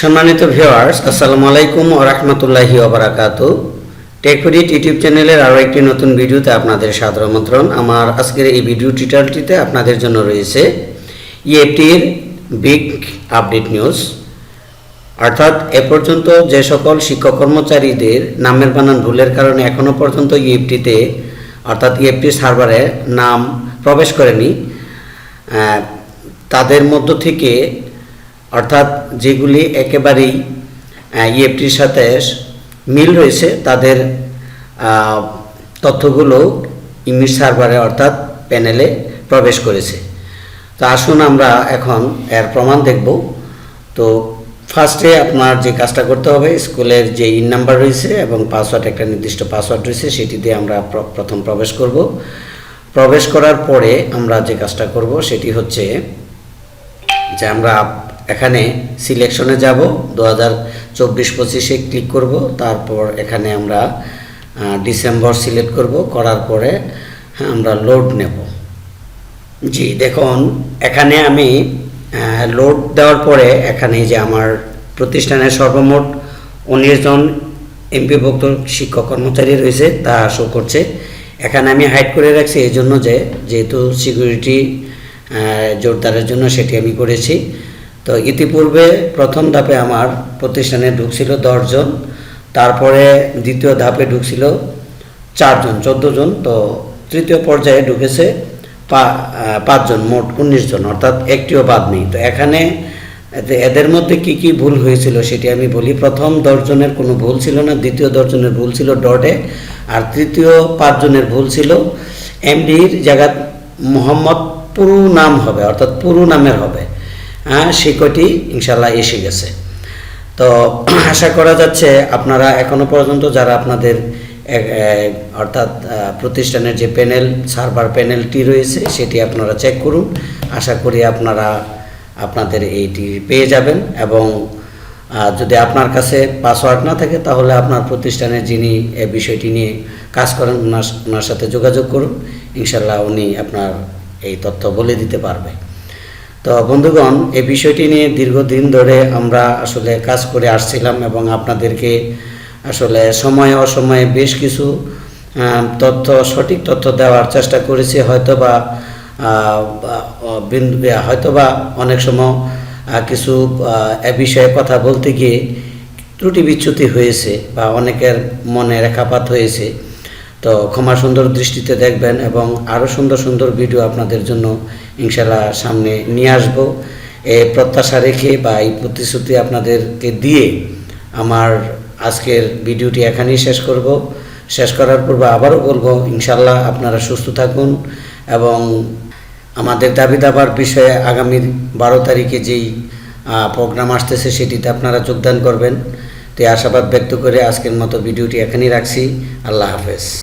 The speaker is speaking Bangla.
সম্মানিত ভিউয়ার্স আসসালামু আলাইকুম ও রহমতুল্লাহি ওবরাকাতু টেকফিডিট ইউটিউব চ্যানেলের আরও একটি নতুন ভিডিওতে আপনাদের সাদর আমন্ত্রণ। আমার আজকের এই ভিডিও টিউটোরিয়ালটিতে আপনাদের জন্য রয়েছে ইএফটির বিগ আপডেট নিউজ। অর্থাৎ এ পর্যন্ত যে সকল শিক্ষক কর্মচারীদের নামের বানান ভুলের কারণে এখনও পর্যন্ত ইএফটিতে, অর্থাৎ ইএফটি সার্ভারে নাম প্রবেশ করেনি তাদের মধ্য থেকে অর্থাৎ যেগুলি একেবারেই ইএফটির সাথে মিল রয়েছে, তাদের তথ্যগুলো ইমির সার্ভারে অর্থাৎ প্যানেলে প্রবেশ করেছে। তো আসুন আমরা এখন এর প্রমাণ দেখব। তো ফার্স্টে আপনার যে কাজটা করতে হবে, স্কুলের যে ইন নাম্বার রয়েছে এবং পাসওয়ার্ড, একটা নির্দিষ্ট পাসওয়ার্ড রয়েছে, সেটি দিয়ে আমরা প্র- প্রথম প্রবেশ করব। প্রবেশ করার পরে আমরা যে কাজটা করব, সেটি হচ্ছে যে আমরা এখানে সিলেকশনে যাব দু হাজার চব্বিশ পঁচিশে ক্লিক করব তারপর এখানে আমরা ডিসেম্বর সিলেক্ট করব করার পরে হ্যাঁ, আমরা লোড নেব। জি দেখুন এখানে আমি লোড দেওয়ার পরে এখানে যে আমার প্রতিষ্ঠানের সর্বমোট উনিশ জন এমপিভুক্ত শিক্ষক কর্মচারী রয়েছে তা শো করছে। এখানে আমি হাইড করে রাখছি এই জন্য যে যেহেতু সিকিউরিটি জোরদারের জন্য সেটি আমি করেছি। তো ইতিপূর্বে প্রথম ধাপে আমার প্রতিষ্ঠানে ঢুকছিল দশজন, তারপরে দ্বিতীয় ধাপে ঢুকছিল চারজন জন তো তৃতীয় পর্যায়ে ঢুকেছে পাঁচজন, মোট উনিশ জন অর্থাৎ একটিও বাদ নেই। তো এখানে এদের মধ্যে কি কি ভুল হয়েছিল সেটি আমি বলি। প্রথম দশজনের কোনো ভুল ছিল না, দ্বিতীয় দশজনের ভুল ছিল ডটে আর তৃতীয় পাঁচজনের ভুল ছিল এমডির জায়গা মোহাম্মদ পুরু নাম হবে, অর্থাৎ পুরু নামের হবে। হ্যাঁ সে কটি ইনশাল্লাহ এসে গেছে। তো আশা করা যাচ্ছে আপনারা এখনও পর্যন্ত যারা আপনাদের অর্থাৎ প্রতিষ্ঠানের যে প্যানেল, সার্ভার প্যানেলটি রয়েছে, সেটি আপনারা চেক করুন। আশা করি আপনারা, আপনাদের এইটি পেয়ে যাবেন এবং যদি আপনার কাছে পাসওয়ার্ড না থাকে, তাহলে আপনার প্রতিষ্ঠানের যিনি এই বিষয়টি নিয়ে কাজ করেন ওনার ওনার সাথে যোগাযোগ করুন। ইনশাল্লাহ উনি আপনার এই তথ্য বলে দিতে পারবে। তো বন্ধুগণ এই বিষয়টি নিয়ে দীর্ঘদিন ধরে আমরা আসলে কাজ করে আসছিলাম এবং আপনাদেরকে আসলে সময়ে অসময়ে বেশ কিছু তথ্য সঠিক তথ্য দেওয়ার চেষ্টা করেছি। হয়তো বা আহ, বিন্দু হয়তো বা অনেক সময় কিছু এ বিষয়ে কথা বলতে গিয়ে ত্রুটি বিচ্যুতি হয়েছে বা অনেকের মনে রেখাপাত হয়েছে। তো ক্ষমা সুন্দর দৃষ্টিতে দেখবেন এবং আরও সুন্দর সুন্দর ভিডিও আপনাদের জন্য ইনশাল্লাহ সামনে নিয়ে আসব। এ প্রত্যাশা রেখে বা এই প্রতিশ্রুতি আপনাদেরকে দিয়ে আমার আজকের ভিডিওটি এখানেই শেষ করব। শেষ করার পূর্বে আবারও বলব ইনশাল্লাহ আপনারা সুস্থ থাকুন এবং আমাদের দাবি দাবার বিষয়ে আগামী বারো তারিখে যেই প্রোগ্রাম আসতেছে সেটিতে আপনারা যোগদান করবেন। তো আশাবাদ ব্যক্ত করে আজকের মতো ভিডিওটি এখানেই রাখছি। আল্লাহ হাফেজ।